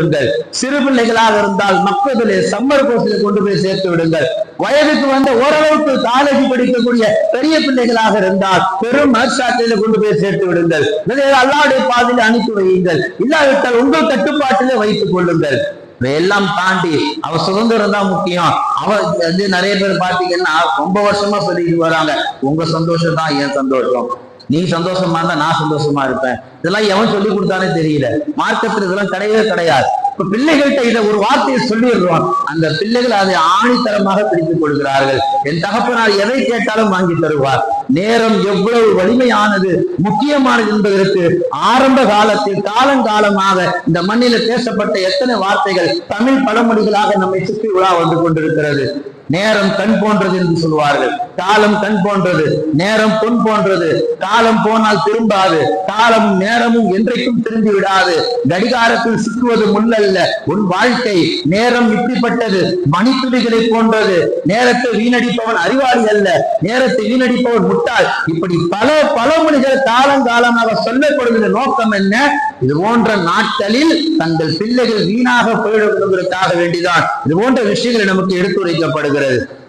விடுங்கள் சிறு பிள்ளைகளாக இருந்தால் மக்களிலே சம்மர் கோர்ஸில் கொண்டு போய் சேர்த்து விடுங்கள் வயதுக்கு வந்த ஓரளவுக்கு காலேஜ் படிக்கக்கூடிய பெரிய பிள்ளைகளாக இருந்தால் பெரும் மர்சாட்டில கொண்டு போய் சேர்த்து விடுங்கள் இல்லையா அல்லாவுடைய பாதையில் அனுப்பி வையுங்கள். இல்லாவிட்டால் உங்கள் கட்டுப்பாட்டிலே வைத்துக் கொள்ளுங்கள். இதையெல்லாம் தாண்டி அவ சுதந்திரம் தான் முக்கியம். அவ வந்து நிறைய பேர் பாத்தீங்கன்னா ரொம்ப வருஷமா சொல்லிட்டு வராங்க. உங்க சந்தோஷம் தான் என் சந்தோஷம். நீ சந்தோஷமா இருந்தா நான் சந்தோஷமா இருப்பேன். இதெல்லாம் எவன் சொல்லி கொடுத்தானே தெரியல. மார்க்கத்துல இதெல்லாம் கிடையவே கிடையாது. இப்ப பிள்ளைகள்கிட்ட இதை ஒரு வார்த்தையை சொல்லிடுறோம். அந்த பிள்ளைகள் அதை ஆணித்தரமாக பிடித்துக் கொள்கிறார்கள். என் தகப்பனார் எதை கேட்டாலும் வாங்கி தருவார். நேரம் எவ்வளவு வலிமையானது முக்கியமானது என்பதற்கு ஆரம்ப காலத்தில் காலங்காலமாக இந்த மண்ணில பேசப்பட்ட எத்தனை வார்த்தைகள் தமிழ் பழமொழிகளாக நம்மை சுற்றி உலா வந்து கொண்டிருக்கிறது. நேரம் கண் போன்றது என்று சொல்வார்கள் காலம் கண் போன்றது. நேரம் பொன் போன்றது. காலம் போனால் திரும்பாது. காலம் நேரமும் என்றைக்கும் திரும்பி விடாது. கடிகாரத்தில் சிக்குவது முள்ளல்ல. உன் வாழ்க்கை நேரம் இப்படிப்பட்டது. மணித்துளிகளை போன்றது. நேரத்தை வீணடிப்பவன் அறிவாளி அல்ல. நேரத்தை வீணடிப்பவன் முட்டாள். இப்படி பல பழமொழிகள் காலங்காலமாக சொல்லப்படுகிற நோக்கம் என்ன? இது போன்ற நாட்களில் தங்கள் பிள்ளைகள் வீணாக போயிடும் என்பதற்காக வேண்டிதான். இது போன்ற விஷயங்கள் நமக்கு எடுத்துரைக்கப்படுகிறது. gracias.